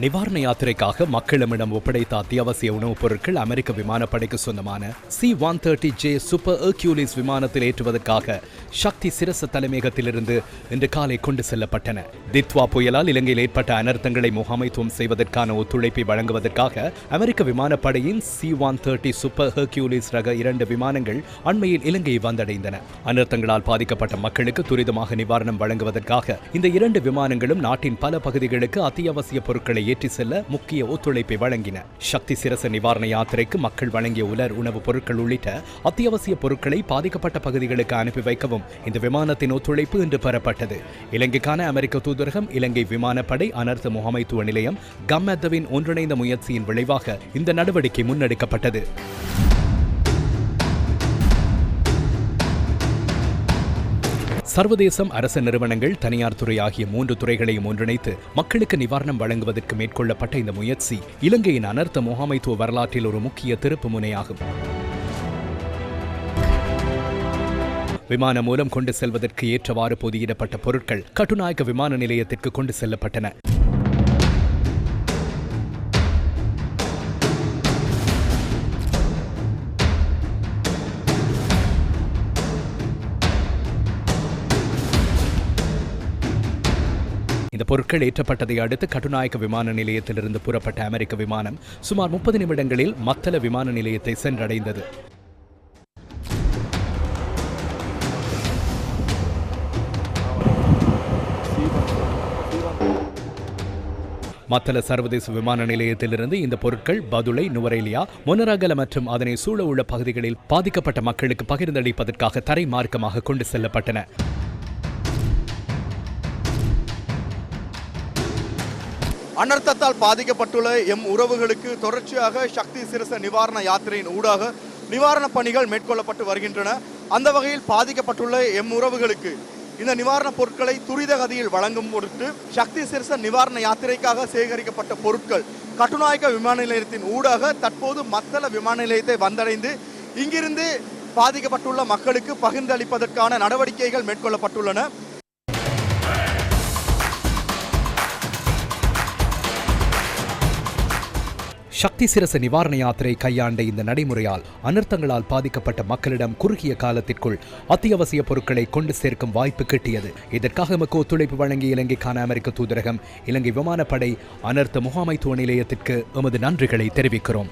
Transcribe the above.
நிவாரண யாத்திரைக்காக மக்களிடம் ஒப்படைத்த அத்தியாவசிய உணவுப் பொருட்கள் அமெரிக்க விமானப்படைக்கு சொந்தமான C one thirty J super Hercules விமானத்தில் ஏற்றுவதற்காக சக்தி சிரச தலைமையகத்திலிருந்து இன்று காலை கொண்டு செல்லப்பட்டன. தித்வா புயலால் இலங்கையில் ஏற்பட்ட அனர்த்தங்களை முகாமைத்துவம் செய்வதற்கான ஒத்துழைப்பை வழங்குவதற்காக அமெரிக்க விமானப்படையின் C one thirty super Hercules ரக இரண்டு விமானங்கள் அண்மையில் இலங்கையை வந்தடைந்தன. அனர்த்தங்களால் பாதிக்கப்பட்ட மக்களுக்கு துரிதமாக நிவாரணம் வழங்குவதற்காக இந்த இரண்டு விமானங்களும் நாட்டின் பல பகுதிகளுக்கு அத்தியாவசிய பொருட்களை ஏற்றி செல்ல முக்கிய ஒத்துழைப்பை வழங்கின. சக்தி சிரச நிவாரண யாத்திரைக்கு மக்கள் வழங்கிய உலர் உணவுப் பொருட்கள் உள்ளிட்ட அத்தியாவசிய பொருட்களை பாதிக்கப்பட்ட பகுதிகளுக்கு அனுப்பி வைக்கவும் இந்த விமானத்தின் ஒத்துழைப்பு இன்று பெறப்பட்டது. இலங்கைக்கான அமெரிக்க தூதரகம் இலங்கை விமானப்படை அனர்த்த முகாமைத்துவ நிலையம் கம்மத்தவின் ஒன்றிணைந்த முயற்சியின் விளைவாக இந்த நடவடிக்கை முன்னெடுக்கப்பட்டது. சர்வதேசம் அரச நிறுவனங்கள் தனியார் துறை ஆகிய மூன்று துறைகளையும் ஒன்றிணைத்து மக்களுக்கு நிவாரணம் வழங்குவதற்கு மேற்கொள்ளப்பட்ட இந்த முயற்சி இலங்கையின் அனர்த்த முகாமைத்துவ வரலாற்றில் ஒரு முக்கிய திருப்பு முனையாகும். விமானம் மூலம் கொண்டு செல்வதற்கு ஏற்றவாறு பொதியிடப்பட்ட பொருட்கள் கட்டுநாயக்க விமான நிலையத்திற்கு கொண்டு செல்லப்பட்டன. இந்த பொருட்கள் ஏற்றப்பட்டதை அடுத்து கட்டுநாயக்க விமான நிலையத்திலிருந்து புறப்பட்ட அமெரிக்க விமானம் சுமார் முப்பது நிமிடங்களில் மத்தள விமான நிலையத்தை சென்றடைந்தது. மத்தள சர்வதேச விமான நிலையத்திலிருந்து இந்த பொருட்கள் பதுளை நுவரேலியா மொனரகல மற்றும் அதனை சூழ உள்ள பகுதிகளில் பாதிக்கப்பட்ட மக்களுக்கு பகிர்ந்தளிப்பதற்காக தரை மார்க்கமாக கொண்டு செல்லப்பட்டன. அனர்த்தத்தால் பாதிக்கப்பட்டுள்ள எம் உறவுகளுக்கு தொடர்ச்சியாக சக்தி சிரச நிவாரண யாத்திரையின் ஊடாக நிவாரணப் பணிகள் மேற்கொள்ளப்பட்டு வருகின்றன. அந்த வகையில் பாதிக்கப்பட்டுள்ள எம் உறவுகளுக்கு இந்த நிவாரணப் பொருட்களை துரித கதியில் வழங்கும் பொருட்டு சக்தி சிரச நிவாரண யாத்திரைக்காக சேகரிக்கப்பட்ட பொருட்கள் கட்டுநாயக்க விமான நிலையத்தின் ஊடாக தற்போது மத்தள விமான நிலையத்தை வந்தடைந்து இங்கிருந்து பாதிக்கப்பட்டுள்ள மக்களுக்கு பகிர்ந்தளிப்பதற்கான நடவடிக்கைகள் மேற்கொள்ளப்பட்டுள்ளன. சக்தி சிரச நிவாரண யாத்திரை கையாண்ட இந்த நடைமுறையால் அனர்த்தங்களால் பாதிக்கப்பட்ட மக்களிடம் குறுகிய காலத்திற்குள் அத்தியாவசிய பொருட்களை கொண்டு சேர்க்கும் வாய்ப்பு கிட்டியது. இதற்காக எமக்கு ஒத்துழைப்பு வழங்கிய இலங்கைக்கான அமெரிக்க தூதரகம் இலங்கை விமானப்படை அனர்த்த முகாமைத்துவ நிலையத்திற்கு எமது நன்றிகளை தெரிவிக்கிறோம்.